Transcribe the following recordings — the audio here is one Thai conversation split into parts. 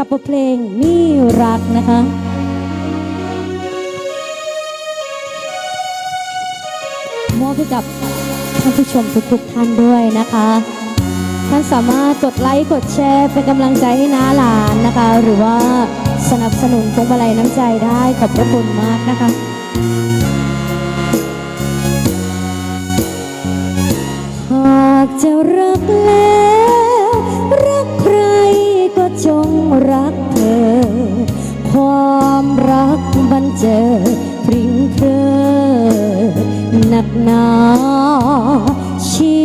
กับบทเพลงมีรักนะคะมอบให้กับท่านผู้ชมทุกๆท่านด้วยนะคะ ท่านสามารถกดไลค์กดแชร์เป็นกำลังใจให้น้าหลานนะคะ หรือว่าสนับสนุนพวงมาลัยน้ำใจได้ขอบพระคุณมากนะคะหากจะรักแล้ว เจิดพริ้งเพอหนักหนาชี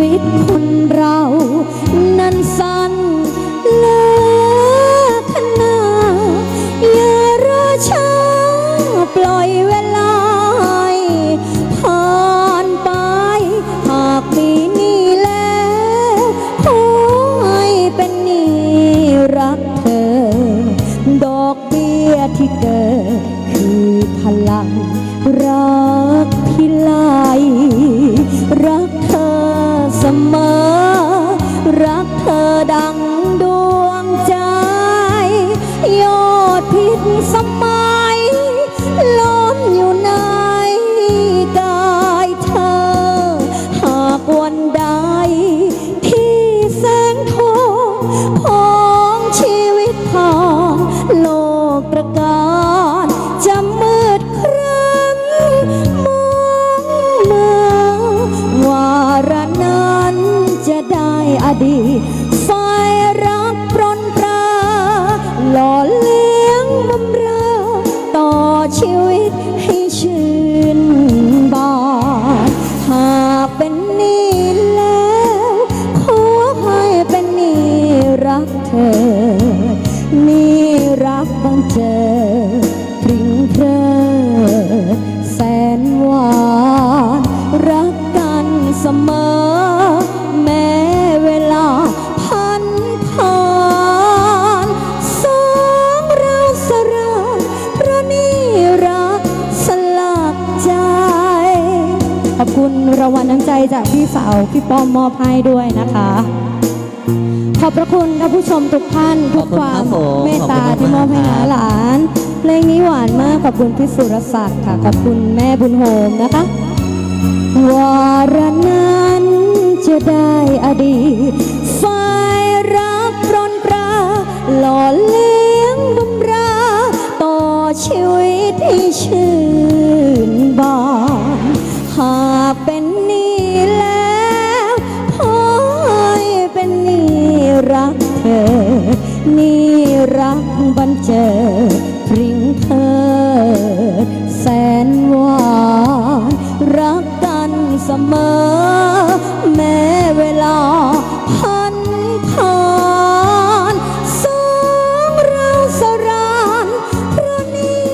วิตคนเรานั้นสั้นเลือขนาอย่ารอช้าปล่อยเวลาผ่านไป หากมีนี่แล้วขอให้เป็นนี่รักเธอ ดอกเบี้ยที่เกิด พลังรัก ไขอบคุณรางวัลน้ำใจจากพี่สาวพี่ป้อมมอบให้ด้วยนะคะ ขอบพระคุณท่านผู้ชมทุกท่านทุกความขอบคุณครับผมเมตตาขอบคุณที่มอบให้มากๆนาหลานเพลงนี้หวานมากขอบคุณพี่สุรศักดิ์ค่ะ ขอบคุณแม่บุญโฮมนะคะวาระนั้นจะได้อดีตไฟรักปรนปราหล่อเลี้ยงบำรา ต่อชีวิตให้ชื่น บันเจิดพริ้งเพอแสนหวานรักกันเสมอ แม้เวลาพันผ่านสองเราสรานเพราะนี่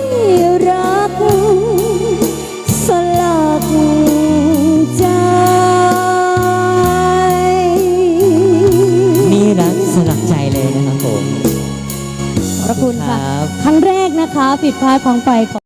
รัก สลักใจ นี่รักสลักใจเลยนะครับผม คุณค่ะรับครั้งแรกนะคะ ผิดพลาดพลังไปขอ